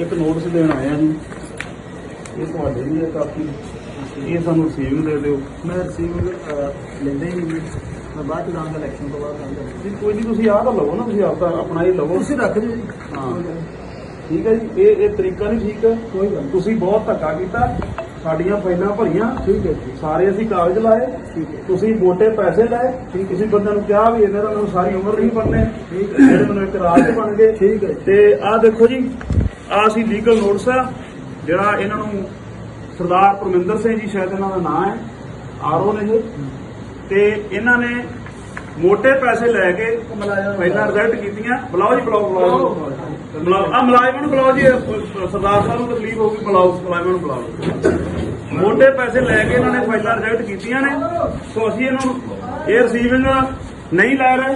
ਇੱਕ ਨੋਟਿਸ ਦੇਣ ਆਇਆ ਜੀ। ਇਹ ਤੁਹਾਡੇ ਲਈ ਹੈ ਕਾਪੀ। ਇਹ ਸਾਨੂੰ ਰਸੀਵਿੰਗ ਦੇ ਦਿਓ। ਮੈਂ ਰਿਸੀਵ ਲੈਂਦੇ ਹੀ ਨਹੀਂ। ਮੈਂ ਬਾਅਦ ਚ ਦਾਂਗਾ ਇਲੈਕਸ਼ਨ ਤੋਂ ਬਾਅਦ ਦਾਂਗਾ ਜੀ ਕੋਈ ਨਹੀਂ ਤੁਸੀਂ ਆਹ ਤਾਂ ਲਵੋ ਨਾ ਤੁਸੀਂ ਆਪਦਾ ਆਪਣਾ ਇਹ ਲਵੋ। ਤੁਸੀਂ ਰੱਖ ਦਿਓ ਜੀ। ਹਾਂ। ਠੀਕ ਹੈ ਜੀ ਇਹ ਇਹ ਤਰੀਕਾ ਨਹੀਂ ਠੀਕ। ਕੋਈ ਗੱਲ ਤੁਸੀਂ ਬਹੁਤ ਧੱਕਾ ਕੀਤਾ। ਸਾਡੀਆਂ ਫਾਈਲਾਂ ਭਰੀਆਂ। ਠੀਕ ਹੈ ਜੀ। ਸਾਰੇ ਅਸੀਂ ਕਾਗਜ਼ ਲਾਏ। ਠੀਕ ਹੈ। ਤੁਸੀਂ ਮੋਟੇ ਪੈਸੇ ਲਏ। ਤੁਸੀਂ ਬੰਦਿਆਂ ਨੂੰ ਕਿਹਾ ਵੀ ਇਹਨਾਂ ਦਾ ਮੈਨੂੰ ਸਾਰੀ ਉਮਰ ਨਹੀਂ ਬਣਨੇ। ਠੀਕ ਜਿਹੜੇ ਮੈਨੂੰ ਇੱਕ ਰਾਜ ਬਣ ਗਏ। ਠੀਕ ਹੈ। ਤੇ ਆਹ ਦੇਖੋ ਜੀ ਆ ਸੀ ਲੀਗਲ ਨੋਟਸ ਆ, ਜਿਹੜਾ ਇਹਨਾਂ ਨੂੰ ਸਰਦਾਰ ਪਰਮਿੰਦਰ ਸਿੰਘ ਜੀ, ਸ਼ਾਇਦ ਇਹਨਾਂ ਦਾ ਨਾਮ ਹੈ, ਆਰਓ ਨੇ ਇਹ। ਤੇ ਇਹਨਾਂ ਨੇ ਮੋਟੇ ਪੈਸੇ ਲੈ ਕੇ ਪਹਿਲਾਂ ਰਿਜ਼ਲਟ ਕੀਤੀਆਂ। ਬੁਲਾਓ ਜੀ, ਬੁਲਾਓ ਬੁਲਾਓ ਆ ਮਲਾਇਮ ਨੂੰ ਬੁਲਾਓ ਜੀ ਸਰਦਾਰ ਸਾਹਿਬ ਨੂੰ ਤਕਲੀਫ ਹੋਊਗੀ ਬੁਲਾਓ ਮਲਾਇਮ ਨੂੰ ਬੁਲਾਓ। ਮੋਟੇ ਪੈਸੇ ਲੈ ਕੇ ਇਹਨਾਂ ਨੇ ਪਹਿਲਾਂ ਰਿਜ਼ਲਟ ਕੀਤੀਆਂ ਨੇ। ਸੋ ਅਸੀਂ ਇਹਨਾਂ ਨੂੰ ਇਹ ਰਿਸੀਵਿੰਗ ਨਹੀਂ ਲੈ ਰਹੇ।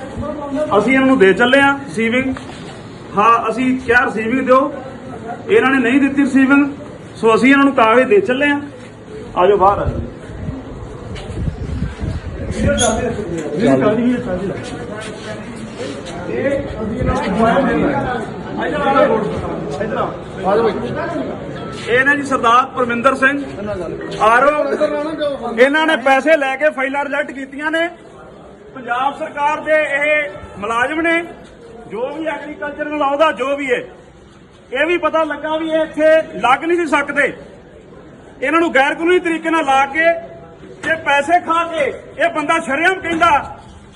ਅਸੀਂ ਇਹਨਾਂ ਨੂੰ ਦੇ ਚੱਲੇ ਆ ਰਿਸੀਵਿੰਗ ਹਾਂ, ਅਸੀਂ ਕਿਹਾ ਰਿਸੀਵਿੰਗ ਦਿਓ। ਇਹਨਾਂ ਨੇ ਨਹੀਂ ਦਿੱਤੀ ਰਿਸੀਵਿੰਗ ਸੋ ਅਸੀਂ ਇਹਨਾਂ ਨੂੰ ਕਾਗਜ਼ ਦੇ ਚੱਲੇ ਆ ਆਜੋ ਬਾਹਰ ਆ ਜਾਓ। ਜੀ ਇਹ ਆ ਇਹ ਨੇ ਜੀ ਸਰਦਾਰ ਪਰਮਿੰਦਰ ਸਿੰਘ, ਆਰੋ, ਇਹਨਾਂ ਨੇ ਪੈਸੇ ਲੈ ਕੇ ਫਾਈਲਾਂ ਰਿਜੈਕਟ ਕੀਤੀਆਂ ਨੇ। ਪੰਜਾਬ ਸਰਕਾਰ ਦੇ ਇਹ ਮੁਲਾਜ਼ਮ ਨੇ, ਜੋ ਵੀ ਐਗਰੀਕਲਚਰ ਨਾਲ ਆਉਦਾ, ਜੋ ਵੀ ਹੈ ਇਹ ਵੀ ਪਤਾ ਲੱਗਾ ਵੀ ਇਹ ਇੱਥੇ ਲੱਗ ਨਹੀਂ ਸੀ ਸਕਦੇ। ਇਹਨਾਂ ਨੂੰ ਗੈਰ ਕਾਨੂੰਨੀ ਤਰੀਕੇ ਨਾਲ ਲਾ ਕੇ ਤੇ ਪੈਸੇ ਖਾ ਕੇ ਇਹ ਬੰਦਾ ਸ਼ਰੇਆਮ ਕਹਿੰਦਾ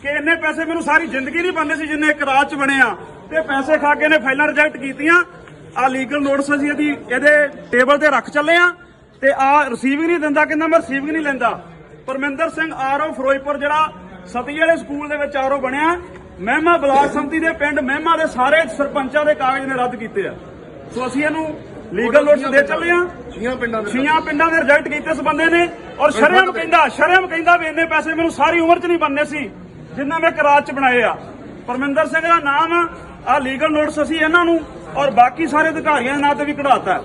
ਕਿ ਇੰਨੇ ਪੈਸੇ ਮੈਨੂੰ ਸਾਰੀ ਜ਼ਿੰਦਗੀ ਨਹੀਂ ਬਣਦੇ ਸੀ ਜਿੰਨੇ ਇੱਕ ਰਾਤ ਚ ਬਣਿਆ ਤੇ ਪੈਸੇ ਖਾ ਕੇ ਇਹਨੇ ਫਾਈਲਾਂ ਰਿਜੈਕਟ ਕੀਤੀਆਂ। ਆ ਲੀਗਲ ਨੋਟਿਸ ਅਸੀਂ ਇਹਦੀ ਇਹਦੇ ਟੇਬਲ ਤੇ ਰੱਖ ਚੱਲੇ ਆ। ਤੇ ਆ ਰਿਸੀਵਿੰਗ ਨਹੀਂ ਦਿੰਦਾ, ਕਹਿੰਦਾ ਮੈਂ ਰਿਸੀਵਿੰਗ ਨਹੀਂ ਲੈਂਦਾ। ਪਰਮਿੰਦਰ ਸਿੰਘ ਆਰਓ ਫਿਰੋਜ਼ਪੁਰ ਜਿਹੜਾ ਸਤੀ ਵਾਲੇ ਸਕੂਲ ਦੇ ਵਿੱਚ ਆਰਓ ਬਣਿਆ। ਮਹਿਮਾ ਬਲਾਕ ਸੰਮਤੀ ਦੇ ਪਿੰਡ ਮਹਿਮਾ ਦੇ ਸਾਰੇ ਸਰਪੰਚਾਂ ਦੇ ਕਾਗਜ਼ ਨੇ ਰੱਦ ਕੀਤੇ ਆ। ਸੋ ਅਸੀਂ ਇਹਨੂੰ ਲੀਗਲ ਨੋਟਿਸ ਦੇ ਚੱਲੇ ਆ ਛੀਆਂ ਪਿੰਡਾਂ ਦੇ ਛੀਆਂ ਪਿੰਡਾਂ ਦੇ ਰਿਜੈਕਟ ਕੀਤੇ ਇਸ ਬੰਦੇ ਨੇ ਔਰ ਸ਼ਰਮ ਕਹਿੰਦਾ ਸ਼ਰਮ ਕਹਿੰਦਾ ਵੀ ਇੰਨੇ ਪੈਸੇ ਮੈਨੂੰ ਸਾਰੀ ਉਮਰ 'ਚ ਨਹੀਂ ਬਣਨੇ ਸੀ ਜਿੰਨਾ ਮੈਂ ਕਰਾਚ 'ਚ ਬਣਾਏ ਆ। ਪਰਮਿੰਦਰ ਸਿੰਘ ਦਾ ਨਾਮ ਆ ਲੀਗਲ ਨੋਟਿਸ ਅਸੀਂ ਇਹਨਾਂ ਨੂੰ ਔਰ ਬਾਕੀ ਸਾਰੇ ਅਧਿਕਾਰੀਆਂ ਦੇ ਨਾਂ ਤੇ ਵੀ ਕਢਾਤਾ।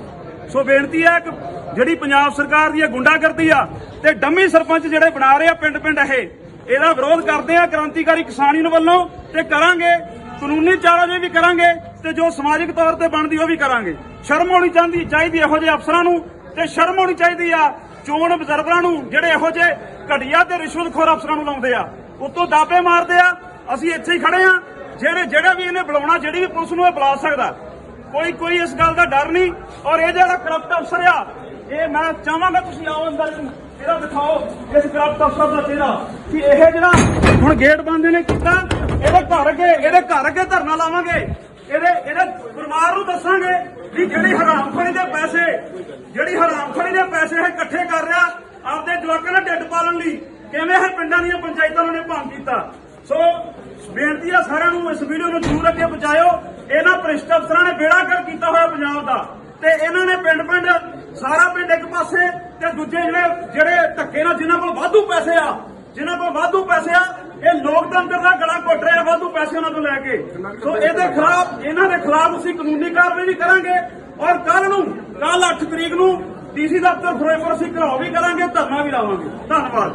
ਸੋ ਬੇਨਤੀ ਹੈ ਕਿ ਜਿਹੜੀ ਪੰਜਾਬ ਸਰਕਾਰ ਦੀ ਇਹ ਗੁੰਡਾਗਰਦੀ ਆ ਤੇ ਡੰਮੀ ਸਰਪੰਚ ਜਿਹੜੇ ਬਣਾ ਰਹੇ ਆ ਪਿੰਡ ਪਿੰਡ ਇਹ ਇਹਦਾ ਵਿਰੋਧ ਕਰਦੇ ਆ ਕ੍ਰਾਂਤੀਕਾਰੀ ਕਿਸਾਨ ਯੂਨੀਅਨ ਵੱਲੋਂ ਤੇ ਕਰਾਂਗੇ। ਕਾਨੂੰਨੀ ਚਾਰਾਜੋਈ ਵੀ ਕਰਾਂਗੇ ਤੇ ਜੋ ਸਮਾਜਿਕ ਤੌਰ ਤੇ ਬਣਦੀ ਉਹ ਵੀ ਕਰਾਂਗੇ। ਸ਼ਰਮ ਹੋਣੀ ਚਾਹੀਦੀ ਚਾਹੀਦੀ ਇਹੋ ਜਿਹੇ ਅਫਸਰਾਂ ਨੂੰ ਤੇ ਸ਼ਰਮ ਹੋਣੀ ਚਾਹੀਦੀ ਆ ਚੋਣ ਅਬਜ਼ਰਵਰਾਂ ਨੂੰ ਜਿਹੜੇ ਇਹੋ ਜਿਹੇ ਘਟੀਆ ਤੇ ਰਿਸ਼ਵਤਖੋਰ ਅਫਸਰਾਂ ਨੂੰ ਲਾਉਂਦੇ ਆ। ਉਤੋਂ ਦਾਪੇ ਮਾਰਦੇ ਆ, ਅਸੀਂ ਇੱਥੇ ਹੀ ਖੜੇ ਆ ਜਿਹੜੇ ਜਿਹੜਾ ਵੀ ਇਹਨੇ ਬੁਲਾਉਣਾ, ਜਿਹੜੀ ਵੀ ਪੁਲਿਸ ਨੂੰ ਇਹ ਬੁਲਾ ਸਕਦਾ। ਕੋਈ ਕੋਈ ਇਸ ਗੱਲ ਦਾ ਡਰ ਨਹੀਂ। ਔਰ ਇਹ ਜਿਹੜਾ ਕਰਪਟ ਅਫਸਰ ਆ, ਇਹ ਮੈਂ ਚਾਹਾਂਗਾ ਤੁਸੀਂ ਆਓ ਅੰਦਰ ਇਹਦਾ ਦਿਖਾਓ, ਇਸ ਕਰਪਟ ਅਫਸਰ ਦਾ ਚਿਹਰਾ। ਕਿ ਇਹ ਜਿਹੜਾ ਹੁਣ ਗੇਟ ਬੰਦ ਨੇ ਕੀਤਾ ਇਹਦੇ ਘਰ ਅੱਗੇ, ਇਹਦੇ ਘਰ ਅੱਗੇ ਧਰਨਾ ਲਾਵਾਂਗੇ। ਇਹਦੇ ਇਹਦੇ ਪਰਿਵਾਰ ਨੂੰ ਦੱਸਾਂਗੇ ਵੀ ਜਿਹੜੀ ਹਰਾਮਖੋਰੀ ਦੇ ਪੈਸੇ, ਜਿਹੜੀ ਹਰਾਮਖੋਰੀ ਦੇ ਪੈਸੇ ਇਹ ਇਕੱਠੇ ਕਰ ਰਿਹਾ, ਆਪਦੇ ਜਵਾਕਾਂ ਦਾ ਢਿੱਡ ਪਾਲਣ ਲਈ ਕਿਵੇਂ ਇਹ ਪਿੰਡਾਂ ਦੀਆਂ ਪੰਚਾਇਤਾਂ ਨੂੰ ਨੇ ਭੰਗ ਕੀਤਾ ਸੋ ਬੇਨਤੀ ਆ ਸਾਰਿਆਂ ਨੂੰ ਇਸ ਵੀਡੀਓ ਨੂੰ ਜ਼ਰੂਰ ਅੱਗੇ ਪਹੁੰਚਾਇਓ। ਇਹਨਾਂ ਭ੍ਰਿਸ਼ਟ ਅਫਸਰਾਂ ਨੇ ਬੇੜਾ ਕਰ ਕੀਤਾ ਹੋਇਆ ਪੰਜਾਬ ਦਾ। ਤੇ ਇਹਨਾਂ ਨੇ ਪਿੰਡ ਪਿੰਡ, ਸਾਰਾ ਪਿੰਡ ਇੱਕ ਪਾਸੇ ਤੇ ਦੂਜੇ ਜਿਹੜੇ ਜਿਹੜੇ ਧੱਕੇ ਨਾਲ ਜਿਨ੍ਹਾਂ ਕੋਲ ਵਾਧੂ ਪੈਸੇ ਆ, ਜਿਨ੍ਹਾਂ ਕੋਲ ਵਾਧੂ ਪੈਸੇ ਆ ਇਹ ਲੋਕਤੰਤਰ ਦਾ ਗਲਾ ਘੁੱਟ ਰਿਹਾ ਵਾਧੂ ਪੈਸੇ ਉਹਨਾਂ ਤੋਂ ਲੈ ਕੇ। ਸੋ ਇਹਦੇ ਖਿਲਾਫ, ਇਹਨਾਂ ਦੇ ਖਿਲਾਫ ਅਸੀਂ ਕਾਨੂੰਨੀ ਕਾਰਵਾਈ ਵੀ ਕਰਾਂਗੇ ਔਰ ਕੱਲ ਨੂੰ ਕੱਲ 8 ਤਰੀਕ ਨੂੰ ਡੀਸੀ ਦਫ਼ਤਰ ਫਿਰੋਜ਼ਪੁਰ ਅਸੀਂ ਘਰਾਓ ਵੀ ਕਰਾਂਗੇ, ਧਰਨਾ ਵੀ ਲਾਵਾਂਗੇ। ਧੰਨਵਾਦ।